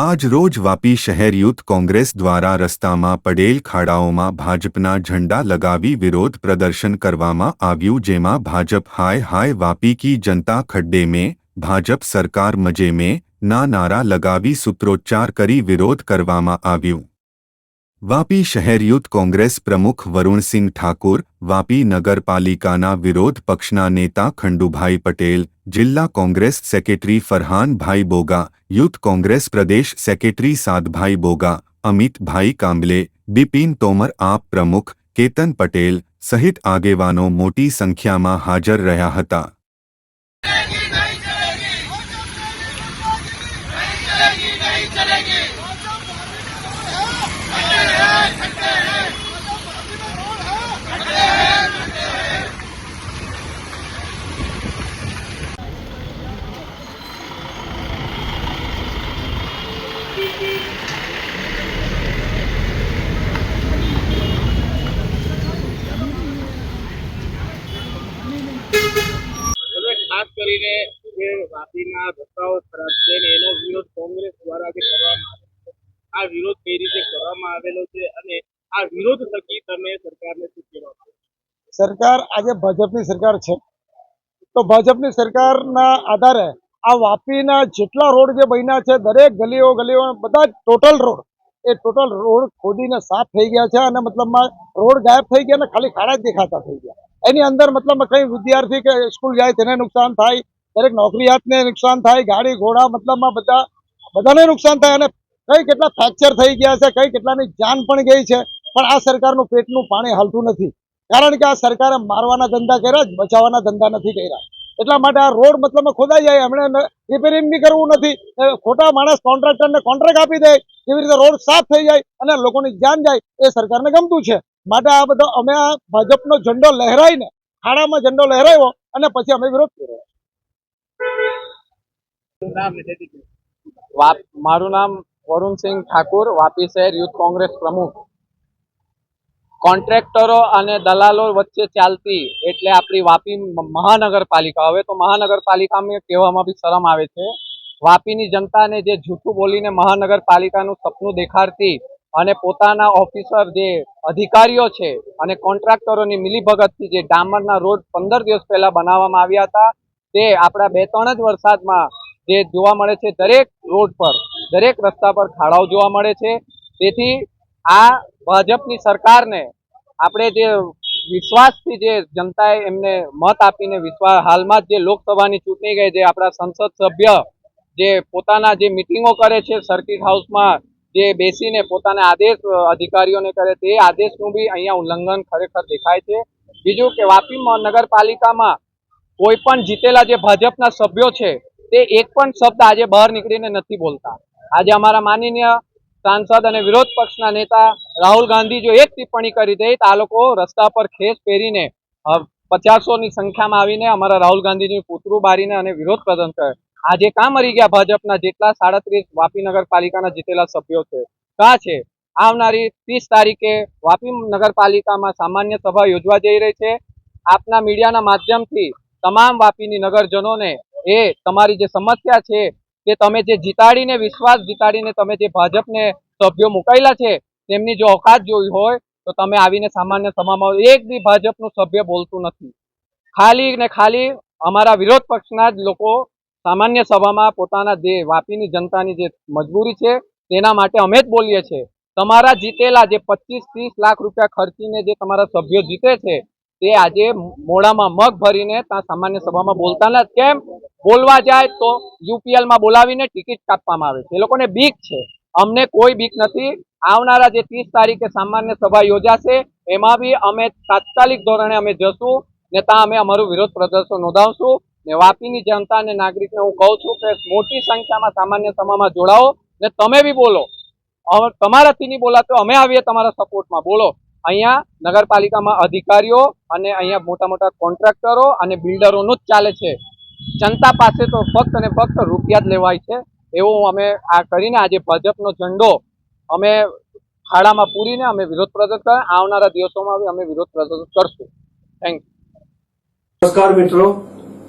આજ રોજ વાપી શહેર યુથ કોંગ્રેસ દ્વારા રસ્તામાં પડેલ ખાડાઓમાં ભાજપના ઝંડા લગાવી વિરોધ પ્રદર્શન કરવામાં આવ્યું જેમાં ભાજપ હાય હાય વાપી કી જનતા ખડ્ડે મેં, ભાજપ સરકાર મજે મેં, ના નારા લગાવી સૂત્રોચ્ચાર કરી વિરોધ કરવામાં આવ્યું. વાપી શહેર યુથ કોંગ્રેસ પ્રમુખ વરુણસિંહ ઠાકુર, વાપી નગરપાલિકાના વિરોધ પક્ષના નેતા ખંડુભાઈ પટેલ, જિલ્લા કોંગ્રેસ સેક્રેટરી ફરહાનભાઈ બોગા, યુથ કોંગ્રેસ પ્રદેશ સેક્રેટરી સાદભાઈ બોગા, અમિતભાઈ કાંબલે, બિપિન તોમર આપ પ્રમુખ કેતન પટેલ સહિત આગેવાનો મોટી સંખ્યામાં હાજર રહ્યા હતા હવે ખાસ કરીને જે વાપીના રસ્તાઓ ખરાબ છે એનો વિરોધ કોંગ્રેસ દ્વારા જે કરવામાં આવે આ વિરોધ કઈ રીતે કરવામાં આવેલો છે અને આ વિરોધ થકી તમે સરકારને શું કહેવા સરકાર આજે ભાજપની સરકાર છે. તો ભાજપની સરકારના આધારે આ વાપીના જેટલા રોડ જે બન્યા છે, દરેક ગલીઓ ગલીઓ બધા ટોટલ રોડ, એ ટોટલ રોડ ખોદીને સાફ થઈ ગયા છે અને મતલબમાં રોડ ગાયબ થઈ ગયા અને ખાલી ખાડા જ દેખાતા થઈ ગયા. એની અંદર મતલબ કઈ વિદ્યાર્થી કે સ્કૂલ જાય તેને નુકસાન થાય, દરેક નોકરિયાતને નુકસાન થાય, ગાડી, ઘોડા, મતલબમાં બધા, બધાને નુકસાન થાય અને કઈ કેટલા ફ્રેક્ચર થઈ ગયા છે, કઈ કેટલાની જાન પણ ગઈ છે, પણ આ સરકારનું પેટનું પાણી હાલતું નથી. કારણ કે આ સરકારે મારવાના ધંધા કર્યા જ, બચાવવાના ધંધા નથી કર્યા. એટલા માટે આ રોડ મતલબ ખોદાઈ જાય, એમણે રિપેરિંગ બી કરવું નથી. ખોટા માણસ કોન્ટ્રાક્ટરને કોન્ટ્રાક્ટ આપી દે, એવી રીતે રોડ સાફ થઈ જાય અને લોકોની જાન જાય, એ સરકારને ગમતું છે. માટે આ બધો અમે ભાજપનો ઝંડો લહેરાઈને ખાડામાં ઝંડો લહેરાવ્યો અને પછી અમે વિરોધ કર્યો. મારું નામ વરુણસિંહ ઠાકુર, વાપી શહેર યુથ કોંગ્રેસ પ્રમુખ. કોન્ટ્રાક્ટરો અને દલાલો વચ્ચે ચાલતી એટલે આપણી વાપી મહાનગરપાલિકા. હવે તો મહાનગરપાલિકામાં કહેવામાં બી શરમ આવે છે. વાપીની જનતાને જે જૂઠું બોલીને મહાનગરપાલિકાનું સપનું દેખાડતી અને પોતાના ઓફિસર જે અધિકારીઓ છે અને કોન્ટ્રાક્ટરોની મિલીભગતથી જે ડામરના રોડ પંદર દિવસ પહેલા બનાવવામાં આવ્યા હતા, તે આપણા બે ત્રણ જ વરસાદમાં જે જોવા મળે છે દરેક રોડ પર, દરેક રસ્તા પર ખાડાઓ જોવા મળે છે. તેથી આ ભાજપની સરકારને આપણે જે વિશ્વાસથી જે જનતાએ એમને મત આપીને વિશ્વાસ હાલમાં જ લોકસભાની ચૂંટણી ગઈ, જે આપણા સંસદ સભ્ય જે પોતાના જે મિટિંગો કરે છે, સર્કિટ હાઉસમાં જે બેસીને પોતાના આદેશ અધિકારીઓને કરે તે આદેશનું બી અહીંયા ઉલ્લંઘન ખરેખર દેખાય છે. બીજું કે વાપી નગરપાલિકામાં કોઈ પણ જીતેલા જે ભાજપના સભ્યો છે, તે એક પણ શબ્દ આજે બહાર નીકળીને નથી બોલતા. આજે અમારા માનનીય સાંસદ અને વિરોધ પક્ષના નેતા રાહુલ ગાંધી જો એક ટિપ્પણી કરી દે, તો આ લોકો રસ્તા પર ખેસ પહેરીને પચાસોની સંખ્યામાં આવીને અમારા રાહુલ ગાંધીનું પૂતળું બારીને અને વિરોધ પ્રદર્શન કરે. આજે કાં મરી ગયા ભાજપના જેટલા સાડત્રીસ વાપી નગરપાલિકાના જીતેલા સભ્યો છે? કાં છે? આવનારી ત્રીસ તારીખે વાપી નગરપાલિકામાં સામાન્ય સભા યોજવા જઈ રહી છે. આપના મીડિયાના માધ્યમથી તમામ વાપીની નગરજનોને એ તમારી જે સમસ્યા છે કે તમે જે જીતાડીને, વિશ્વાસ જીતાડીને તમે જે ભાજપને સભ્યો મુકાયેલા છે, તેમની જો ઓકાત જોઈ હોય, તો તમે આવીને સામાન્ય સભામાં એક બી ભાજપનું સભ્ય બોલતું નથી. ખાલી ને ખાલી અમારા વિરોધ પક્ષના જ લોકો સામાન્ય સભામાં પોતાના જે વાપીની જનતાની જે મજબૂરી છે, તેના માટે અમે જ બોલીએ છીએ. તમારા જીતેલા જે પચીસ, ત્રીસ લાખ રૂપિયા ખર્ચીને જે તમારા સભ્યો જીતે છે, તે આજે મોડામાં મગ ભરીને ત્યાં સામાન્ય સભામાં બોલતા નથી. કેમ? બોલવા જાય તો યુપીએલમાં બોલાવીને ટિકિટ કાપવામાં આવે છે. એ લોકોને બીક છે. અમને કોઈ બીક નથી. આવનારા જે ત્રીસ તારીખે સામાન્ય સભા યોજાશે, એમાં બી અમે તાત્કાલિક ધોરણે અમે જશું ને ત્યાં અમે અમારું વિરોધ પ્રદર્શન નોંધાવશું. ને વાપીની જનતા અને નાગરિકને હું કહું છું કે મોટી સંખ્યામાં સામાન્ય સભામાં જોડાઓ ને તમે બી બોલો. તમારાથી નહીં બોલાતો અમે આવીએ તમારા સપોર્ટમાં. બોલો. અહીંયા નગરપાલિકામાં અધિકારીઓ અને અહીંયા મોટા મોટા કોન્ટ્રાક્ટરો અને બિલ્ડરોનું જ ચાલે છે. જનતા પાસે તો ફક્ત અને ફક્ત રૂપિયા જ લેવાય છે. એવું અમે આ કરીને આજે ભાજપનો ઝંડો અમે ખાડામાં પૂરીને અમે વિરોધ પ્રદર્શન કરવા આવનારા દિવસોમાં અમે વિરોધ પ્રદર્શન કરશું. થેન્ક યુ નમસ્કાર મિત્રો.